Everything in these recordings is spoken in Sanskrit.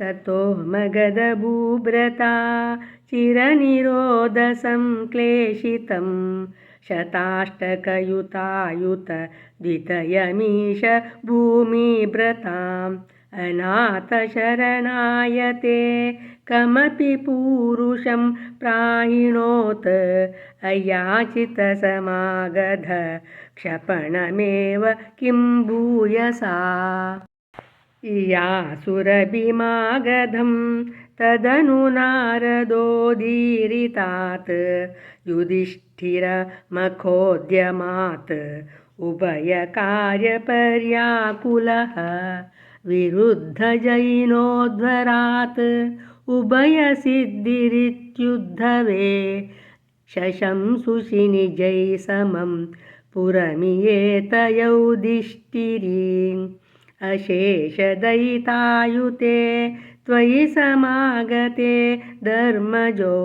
ततो मगधभूभ्रता चिरनिरोधसंक्लेशितं शताष्टकयुतायुत द्वितयमीश भूमिभ्रताम् अनाथशरणायते कमपि पूरुषं प्राहिणोत् अयाचितसमागध क्षपणमेव किं भूयसा या सुरभिमागधं तदनु नारदोदीरितात् युधिष्ठिरमखोद्यमात् उभयकार्यपर्याकुलः विरुद्धजैनोध्वरात् उभयसिद्धिरित्युद्धवे शशंसुषिनिजै समं पुरमियेतयौदिष्टिरीम् अशेषदयितायुते त्वयि समागते धर्मजो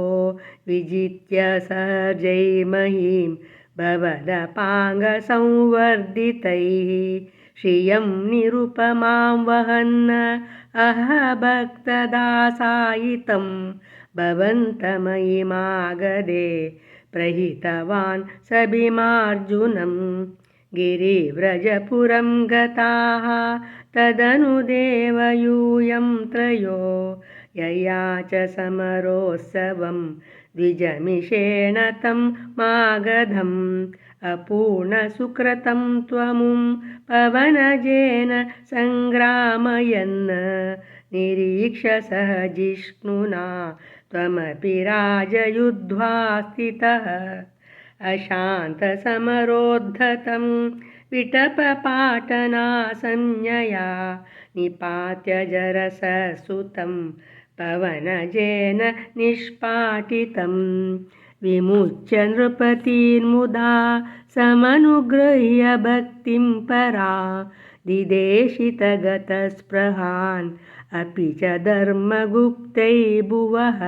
विजित्य सर्जै महीं भवदपाङ्गसंवर्धितैः श्रियं निरुपमां वहन् अहभक्तदासायितं भवन्तमयिमागदे प्रहितवान् सभिमार्जुनं गिरिव्रजपुरं गताः तदनु देवयूयं त्रयो यया च समरोत्सवं द्विजमिषेण तं मागधम् अपूर्णसुकृतं त्वमुं पवनजेन सङ्ग्रामयन् निरीक्ष सह जिष्णुना त्वमपि राजयुद्ध्वा स्थितः अशान्तसमरोद्धतं विटपपाटनासंज्ञया निपात्य जरससुतं पवनजेन निष्पाटितम् विमुच्य नृपतिर्मुदा समनुगृह्य भक्तिं परा दिदेशितगतस्पृहान् अपि च धर्मगुप्तै भुवः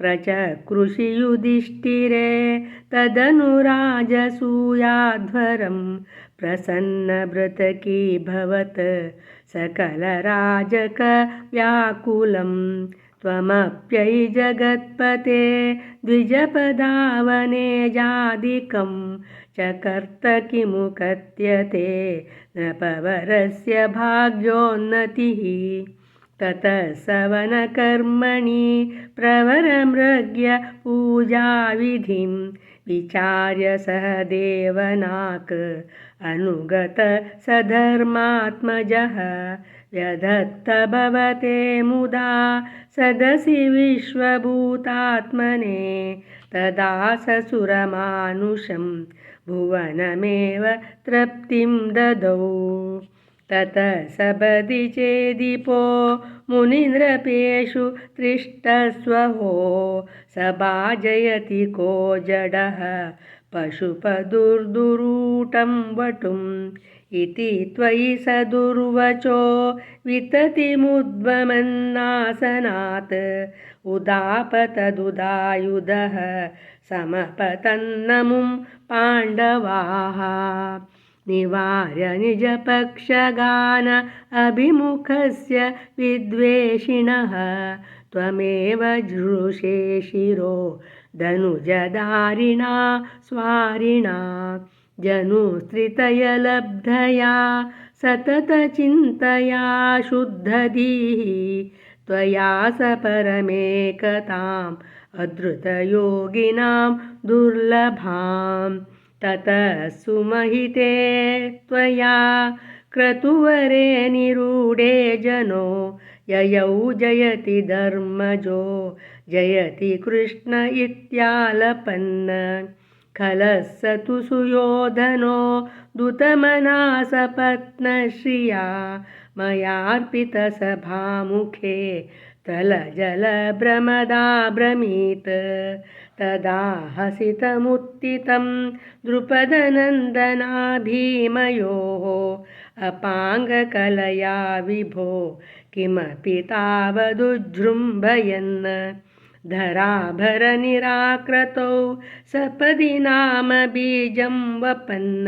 प्रचकृषियुधिष्ठिरे तदनुराजसूयाध्वरं प्रसन्नभृतकीभवत् सकलराजकव्याकुलम् त्वमप्यै जगत्पते द्विजपदावने जादिकं च कर्त किमु कथ्यते नृपवरस्य भाग्योन्नतिः ततः सवनकर्मणि प्रवरमृग्य पूजाविधिं विचार्य सह देवनाक् अनुगत सधर्मात्मजः व्यधत्त भवते मुदा सदसि विश्वभूतात्मने तदा ससुरमानुषं भुवनमेव तृप्तिं ददौ తత సబది చేదిపో మునీంద్రపేషు తిష్టస్వహో సబాజయతి కో జడ పశుపదుర్దురూటం వటుం ఇతి త్వయి సదుర్వచో వితతిముద్వమన్నాసనాత్ ఉదాపతదుదాయుధ సమపతన్నముం పాండవాः. निवार्य निजपक्षगान अभिमुखस्य विद्वेषिणः। त्वमेव जृषे शिरो धनुजधारिणा स्वारिणा। जनुस्त्रितयलब्धया सततचिन्तया शुद्धधीः। त्वया स परमेकताम् अधृतयोगिनां दुर्लभां ततः सुमहिते त्वया क्रतुवरे निरूढे जनो ययौ जयति धर्मजो जयति कृष्ण इत्यालपन् खलः स तु सुयोधनो दुतमनासपत्नश्रिया मयार्पितसभामुखे तलजलभ्रमदाभ्रमीत् तदा हसितमुत्थितं द्रुपदनन्दना भीमयोः अपाङ्गकलया विभो किमपि तावदुजृम्भयन् धराभरनिराकृतौ सपदि नाम बीजं वपन्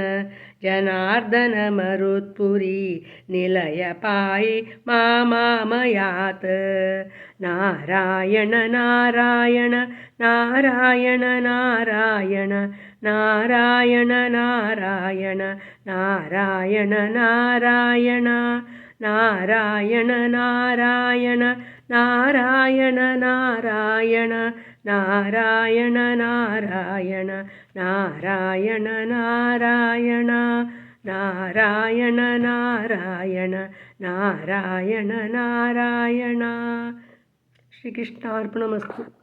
जनार्दन मरुत्पुरी निलय पायि मामामयात् नारायण नारायण नारायण नारायण नारायण नारायण नारायण नारायण नारायण नारायण നാരായണ നാരായണ നാരായണ നാരായണ നാരായണ നാരായണ നാരായണ നാരായണ നാരായണ നാരായണ. ശ്രീകൃഷ്ണാർപ്പണമസ്തു.